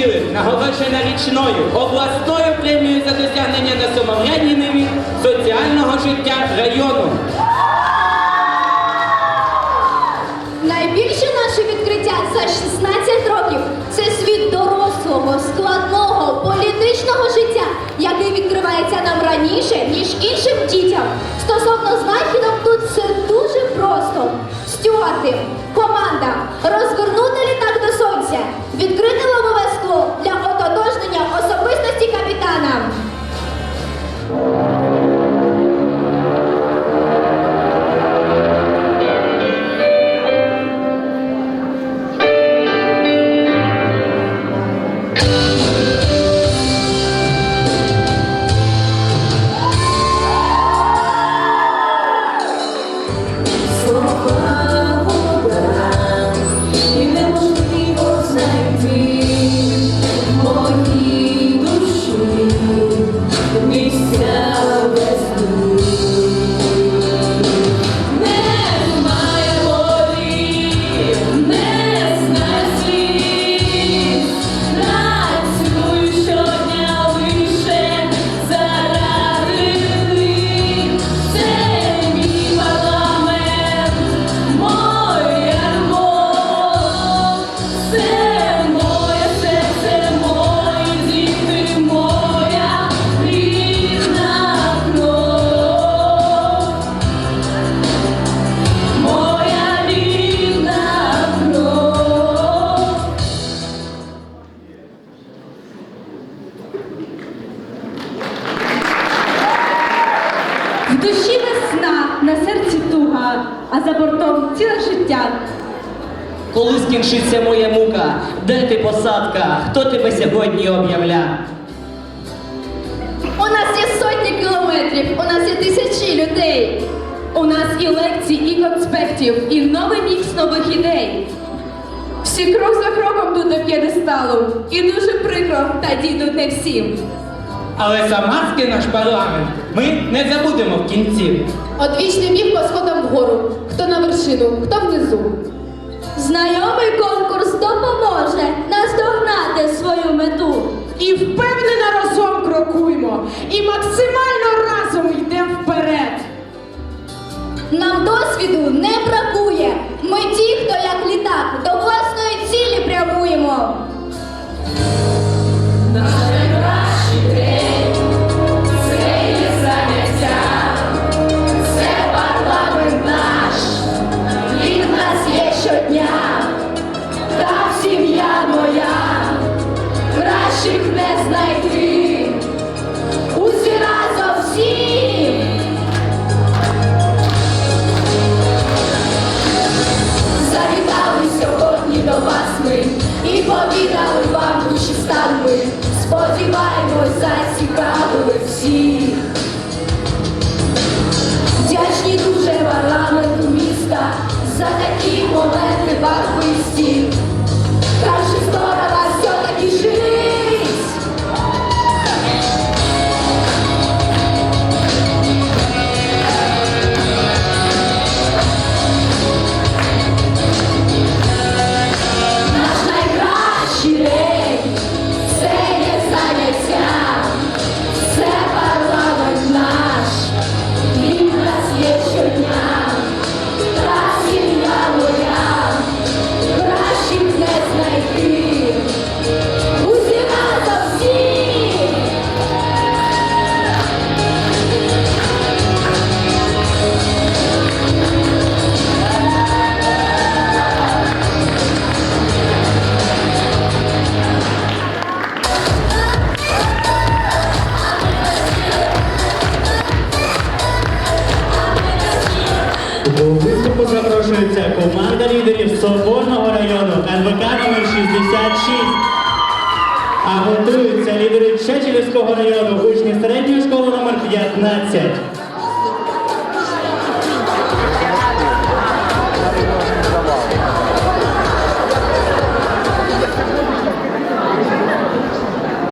білих нагороджена річною обласною премією за досягнення на самоврядній ниві соціального життя району. Найбільше наше відкриття за 16 років це світ дорослого, складного, політичного життя, який відкривається нам раніше, ніж іншим дітям. Стосовно знахідок тут все дуже просто. Стюарти, команда, розгорнути літак до сонця, відкрити а за бортом ціле життя. Коли скінчиться моя мука, де ти посадка? Хто тебе сьогодні об'явля? У нас є сотні кілометрів, у нас є тисячі людей. У нас і лекцій, і конспектів, і новий мікс нових ідей. Всі крок за кроком тут до п'єдесталу. І дуже прикро, та дійдуть не всім. Але самарський наш парламент ми не забудемо в кінці. Одвічний біг по сходам вгору. Хто на вершину, хто внизу. Знайомий конкурс допоможе наздогнати свою мету. І впевнено разом крокуємо, і максимально разом йдемо вперед. Нам досвіду не бракує. Ми ті, хто як літак до власної цілі прямуємо. До виступу запрошується команда лідерів Соборного району НВК номер 66. А готуються лідери Чечелівського району, учні середньої школи номер 15.